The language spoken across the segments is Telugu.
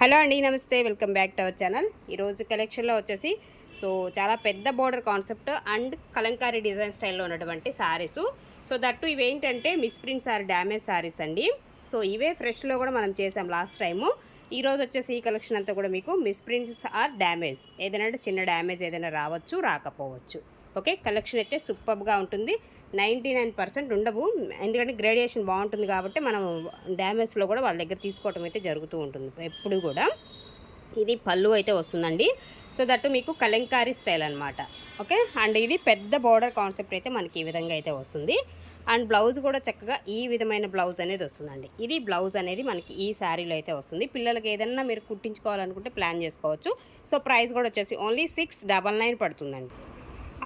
హలో అండి నమస్తే. Welcome back to our channel. ఈరోజు కలెక్షన్లో వచ్చేసి సో చాలా పెద్ద border concept and Kalamkari design స్టైల్లో ఉన్నటువంటి శారీస్ సో దట్టు ఇవేంటంటే మిస్ప్రింట్ ఆర్ డ్యామేజ్ శారీస్ అండి. సో ఇవే ఫ్రెష్లో కూడా మనం చేసాం లాస్ట్ టైము. ఈరోజు వచ్చేసి ఈ కలెక్షన్ అంతా కూడా మీకు మిస్ప్రింట్స్ ఆర్ డ్యామేజ్ ఏదైనా అంటే చిన్న డ్యామేజ్ ఏదైనా రావచ్చు రాకపోవచ్చు. ఓకే కలెక్షన్ అయితే సూపర్గా ఉంటుంది. నైంటీ నైన్ పర్సెంట్ ఉండవు. ఎందుకంటే గ్రేడియేషన్ బాగుంటుంది కాబట్టి మనం డ్యామేజ్లో కూడా వాళ్ళ దగ్గర తీసుకోవటం అయితే జరుగుతూ ఉంటుంది. ఎప్పుడు కూడా. ఇది పళ్ళు అయితే వస్తుందండి. సో దట్టు మీకు కలంకారీ స్టైల్ అనమాట ఓకే అండ్ ఇది పెద్ద బోర్డర్ కాన్సెప్ట్ అయితే మనకి ఈ విధంగా అయితే వస్తుంది. అండ్ బ్లౌజ్ కూడా చక్కగా ఈ విధమైన బ్లౌజ్ అనేది వస్తుందండి. ఇది బ్లౌజ్ అనేది మనకి ఈ శారీలో అయితే వస్తుంది. పిల్లలకి ఏదన్నా మీరు కుట్టించుకోవాలనుకుంటే ప్లాన్ చేసుకోవచ్చు. సో ప్రైస్ కూడా వచ్చేసి ఓన్లీ సిక్స్ డబల్ నైన్ పడుతుందండి.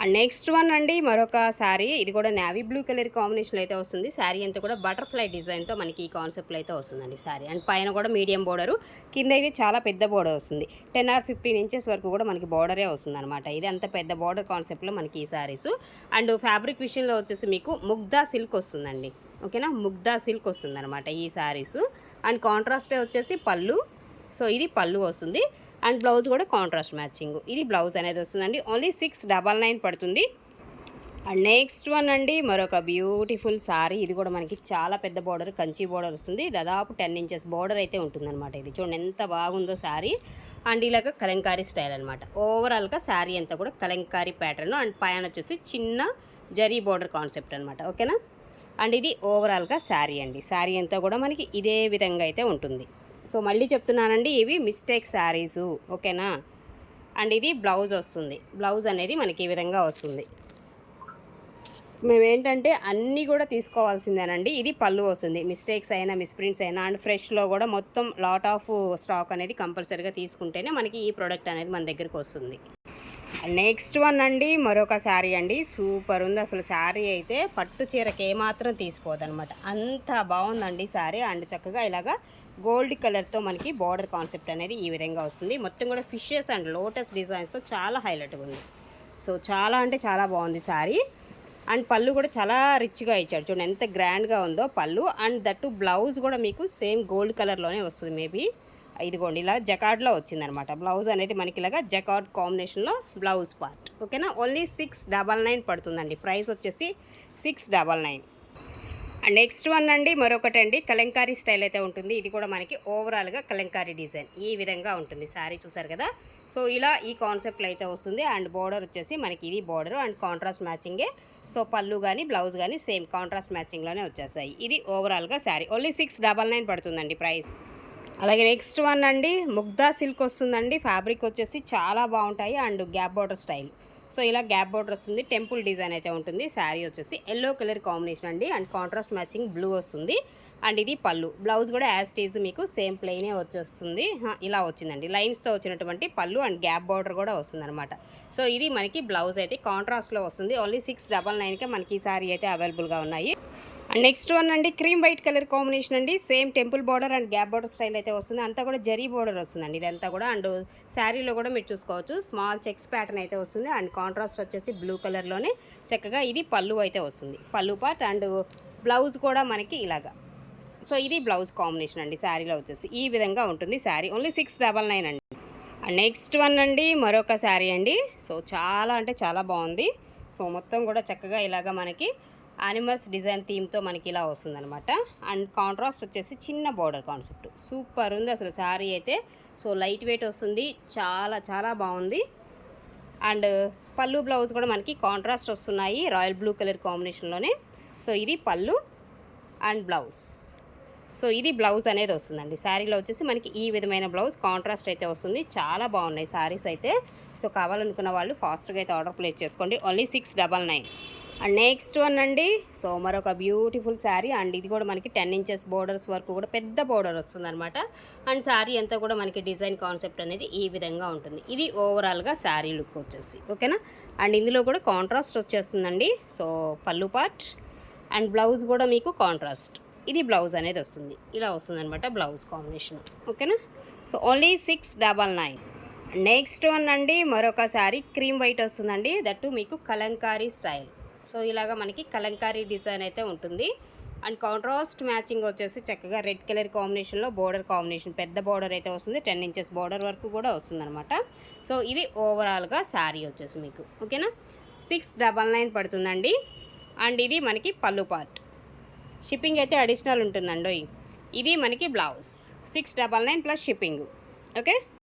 నెక్స్ట్ వన్ అండి మరొక శారీ ఇది కూడా నావీ బ్లూ కలర్ కాంబినేషన్లో అయితే వస్తుంది. శారీ అంతా కూడా బటర్ఫ్లై డిజైన్తో మనకి ఈ కాన్సెప్ట్లో అయితే వస్తుందండి శారీ అండ్ పైన కూడా మీడియం బోర్డరు కింద అయితే చాలా పెద్ద బోర్డర్ వస్తుంది. టెన్ ఆర్ ఫిఫ్టీన్ ఇంచెస్ వరకు కూడా మనకి బోర్డరే వస్తుంది అనమాట ఇది అంత పెద్ద బోర్డర్ కాన్సెప్ట్లో మనకి ఈ శారీస్ అండ్ ఫ్యాబ్రిక్ విషయంలో వచ్చేసి మీకు ముగ్దా సిల్క్ వస్తుందండి. ఓకేనా ముగ్దా సిల్క్ వస్తుందన్నమాట ఈ శారీస్ అండ్ కాంట్రాస్టే వచ్చేసి పళ్ళు. సో ఇది పళ్ళు వస్తుంది. అండ్ బ్లౌజ్ కూడా కాంట్రాస్ట్ మ్యాచింగ్. ఇది బ్లౌజ్ అనేది వస్తుందండి. ఓన్లీ సిక్స్ డబల్ నైన్ పడుతుంది. అండ్ నెక్స్ట్ వన్ అండి మరొక బ్యూటిఫుల్ సారీ. ఇది కూడా మనకి చాలా పెద్ద బోర్డర్ కంచి బోర్డర్ వస్తుంది. దాదాపు టెన్ ఇంచెస్ బోర్డర్ అయితే ఉంటుందన్నమాట ఇది. చూడండి ఎంత బాగుందో శారీ అండ్ ఇలాగ కలంకారీ స్టైల్ అనమాట ఓవరాల్గా శారీ అంతా కూడా కలంకారీ ప్యాటర్న్. అండ్ పైన వచ్చేసి చిన్న జరీ బోర్డర్ కాన్సెప్ట్ అనమాట ఓకేనా? అండ్ ఇది ఓవరాల్గా శారీ అండి. శారీ అంతా కూడా మనకి ఇదే విధంగా అయితే ఉంటుంది. సో మళ్ళీ చెప్తున్నానండి ఇవి మిస్టేక్ శారీసు ఓకేనా? అండ్ ఇది బ్లౌజ్ వస్తుంది. బ్లౌజ్ అనేది మనకి ఈ విధంగా వస్తుంది. మేమేంటంటే అన్నీ కూడా తీసుకోవాల్సిందేనండి. ఇది పళ్ళు వస్తుంది. మిస్టేక్స్ అయినా మిస్ప్రింట్స్ అయినా అండ్ ఫ్రెష్లో కూడా మొత్తం లాట్ ఆఫ్ స్టాక్ అనేది కంపల్సరీగా తీసుకుంటేనే మనకి ఈ ప్రోడక్ట్ అనేది మన దగ్గరికి వస్తుంది. నెక్స్ట్ వన్ అండి మరొక శారీ అండి. సూపర్ ఉంది. అసలు శారీ అయితే పట్టు చీరకి ఏమాత్రం తీసుకోదనమాట అంత బాగుందండి శారీ. అండ్ చక్కగా ఇలాగా గోల్డ్ కలర్తో మనకి బార్డర్ కాన్సెప్ట్ అనేది ఈ విధంగా వస్తుంది. మొత్తం కూడా ఫిషెస్ అండ్ లోటస్ డిజైన్స్తో చాలా హైలైట్గా ఉంది. సో చాలా అంటే చాలా బాగుంది శారీ. అండ్ పళ్ళు కూడా చాలా రిచ్గా ఇచ్చాడు చూడండి ఎంత గ్రాండ్గా ఉందో పళ్ళు. అండ్ దట్టు బ్లౌజ్ కూడా మీకు సేమ్ గోల్డ్ కలర్లోనే వస్తుంది మేబీ. ఇదిగోండి ఇలా జకార్డ్లో వచ్చిందనమాట. బ్లౌజ్ అనేది మనకి ఇలాగా జకార్డ్ కాంబినేషన్లో బ్లౌజ్ పార్ట్. ఓకేనా? ఓన్లీ సిక్స్ డబల్ నైన్ పడుతుందండి. ప్రైస్ వచ్చేసి six double nine. And next one అండి మరొకటి అండి కలంకారీ స్టైల్ అయితే ఉంటుంది. ఇది కూడా మనకి ఓవరాల్గా కలంకారీ డిజైన్ ఈ విధంగా ఉంటుంది. శారీ చూసారు కదా? సో ఇలా ఈ కాన్సెప్ట్లో అయితే వస్తుంది. అండ్ బోర్డర్ వచ్చేసి మనకి ఇది బోర్డర్ అండ్ కాంట్రాస్ట్ మ్యాచింగే సో పళ్ళు కానీ బ్లౌజ్ కానీ సేమ్ కాంట్రాస్ట్ మ్యాచింగ్లోనే వచ్చేస్తాయి. ఇది ఓవరాల్గా sari only six double nine పడుతుందండి ప్రైస్ అలాగే నెక్స్ట్ వన్ అండి ముగ్దా సిల్క్ వస్తుందండి. ఫ్యాబ్రిక్ వచ్చేసి చాలా బాగుంటాయి. And gap border style so ఇలా గ్యాప్ బోర్డర్ వస్తుంది టెంపుల్ డిజైన్ అయితే ఉంటుంది. శారీ వచ్చేసి ఎల్లో కలర్ కాంబినేషన్ అండి. అండ్ కాంట్రాస్ట్ మ్యాచింగ్ బ్లూ వస్తుంది. అండ్ ఇది పళ్ళు. బ్లౌజ్ కూడా యాజ్ టీజ్ మీకు సేమ్ ప్లెయినే వచ్చేస్తుంది. ఇలా వచ్చిందండి. లైన్స్తో వచ్చినటువంటి పళ్ళు అండ్ గ్యాప్ బార్డర్ కూడా వస్తుంది అనమాట సో ఇది మనకి బ్లౌజ్ అయితే కాంట్రాస్ట్లో వస్తుంది. ఓన్లీ సిక్స్ డబల్ నైన్కే మనకి ఈ శారీ అయితే అవైలబుల్గా ఉన్నాయి. అండ్ నెక్స్ట్ వన్ అండి క్రీమ్ వైట్ కలర్ కాంబినేషన్ అండి. Same temple border and gap border style అయితే వస్తుంది. అంతా కూడా జరీ బార్డర్ వస్తుందండి. ఇదంతా కూడా అండ్ శారీలో కూడా మీరు చూసుకోవచ్చు. స్మాల్ చెక్స్ ప్యాటర్న్ అయితే వస్తుంది. అండ్ కాంట్రాస్ట్ వచ్చేసి బ్లూ కలర్లోనే చక్కగా ఇది పళ్ళు అయితే వస్తుంది. పళ్ళు పార్ట్ అండ్ బ్లౌజ్ కూడా మనకి ఇలాగా. సో ఇది బ్లౌజ్ కాంబినేషన్ అండి. శారీలో వచ్చేసి ఈ విధంగా ఉంటుంది sari. Only six double nine అండి. అండ్ నెక్స్ట్ వన్ అండి మరొక శారీ అండి. సో చాలా అంటే చాలా బాగుంది. సో మొత్తం కూడా చక్కగా ఇలాగా మనకి యానిమల్స్ డిజైన్ థీమ్తో మనకి ఇలా వస్తుందన్నమాట. అండ్ కాంట్రాస్ట్ వచ్చేసి చిన్న బార్డర్ కాన్సెప్ట్ సూపర్ ఉంది అసలు శారీ అయితే. సో లైట్ వెయిట్ వస్తుంది. చాలా చాలా బాగుంది. అండ్ పళ్ళు బ్లౌజ్ కూడా మనకి కాంట్రాస్ట్ వస్తున్నాయి రాయల్ బ్లూ కలర్ కాంబినేషన్లోనే సో ఇది పళ్ళు అండ్ బ్లౌజ్ సో ఇది బ్లౌజ్ అనేది వస్తుందండి. శారీలో వచ్చేసి మనకి ఈ విధమైన బ్లౌజ్ కాంట్రాస్ట్ అయితే వస్తుంది. చాలా బాగున్నాయి శారీస్ అయితే. సో కావాలనుకున్న వాళ్ళు ఫాస్ట్గా అయితే ఆర్డర్ ప్లేస్ చేసుకోండి. Only six double nine and next one అండి. సో మరొక బ్యూటిఫుల్ శారీ అండ్ ఇది కూడా మనకి టెన్ ఇంచెస్ బోర్డర్స్ వరకు కూడా పెద్ద బోర్డర్ వస్తుందన్నమాట. అండ్ శారీ అంతా కూడా మనకి డిజైన్ కాన్సెప్ట్ అనేది ఈ విధంగా ఉంటుంది. ఇది ఓవరాల్గా శారీ లుక్ వచ్చేసి. ఓకేనా అండ్ ఇందులో కూడా కాంట్రాస్ట్ వచ్చేస్తుందండి. సో పళ్ళు పార్ట్ అండ్ బ్లౌజ్ కూడా మీకు కాంట్రాస్ట్ ఇది బ్లౌజ్ అనేది వస్తుంది. ఇలా వస్తుందనమాట బ్లౌజ్ కాంబినేషన్ ఓకేనా so only six double nine next one అండి. మరొక శారీ క్రీమ్ వైట్ వస్తుందండి. దట్టు మీకు కలంకారీ స్టైల్ సో ఇలాగా మనకి కలంకారీ డిజైన్ అయితే ఉంటుంది. అండ్ కాంట్రాస్ట్ మ్యాచింగ్ వచ్చేసి చక్కగా రెడ్ కలర్ కాంబినేషన్లో బోర్డర్ కాంబినేషన్ పెద్ద బోర్డర్ అయితే వస్తుంది. టెన్ ఇంచెస్ బోర్డర్ వరకు కూడా వస్తుంది అనమాట సో ఇది ఓవరాల్గా శారీ వచ్చేసి మీకు. ఓకేనా సిక్స్ డబల్ నైన్ పడుతుందండి. అండ్ ఇది మనకి పళ్ళు పార్ట్ షిప్పింగ్ అయితే అడిషనల్ ఉంటుందండి ఇది మనకి blouse six double nine plus shipping okay